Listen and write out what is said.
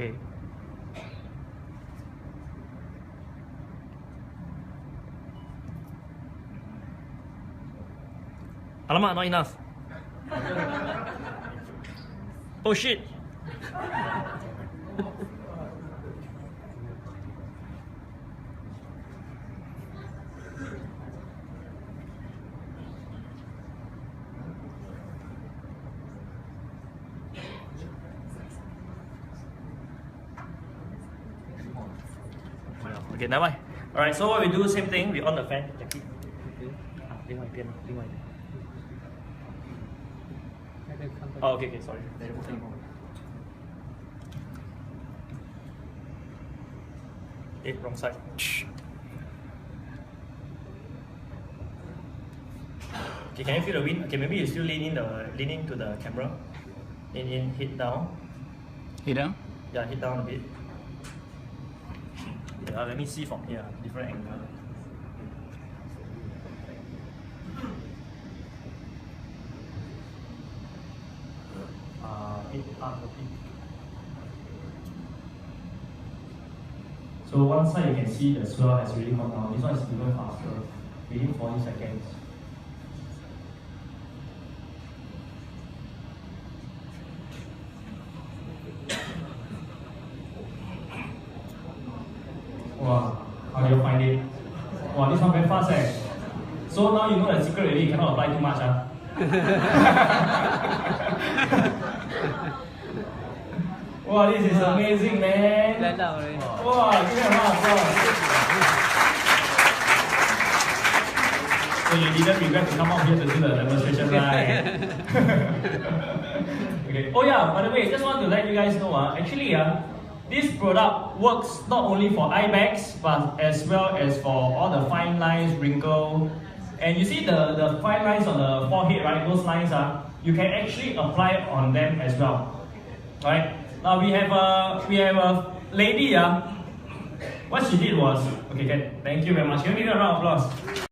Okay. Alamak, not enough. oh shit. Okay, never mind. Alright, so what we do, same thing, we on the fan. Jackie. Ah, 另外一边，另外一边。Oh, okay, okay, sorry. Eh, wrong side. Shh. Okay, can you feel the wind? Okay, maybe you still lean in the leaning to the camera. Lean in, hit down. Hit down? Yeah, hit down a bit. Yeah, let me see from here, different angle. Uh. So one side you can see the swell has really gone down. This one is even faster, within 40 seconds. Wow, how do you find it? Wow, this one very fast eh. So now you know the secret already, you cannot apply too much ah. wow, this is amazing man. Wow, give me a round of applause. So you didn't regret to come out here to do the demonstration right? okay. Oh yeah, by the way, just want to let you guys know ah, uh, actually ah, uh, this product works not only for eye bags, but as well as for all the fine lines, wrinkle, and you see the, the fine lines on the forehead, right? Those lines, uh, you can actually apply on them as well. Right? now we have a we have a lady. Uh, what she did was okay. Good. Thank you very much. Can we give a round of applause?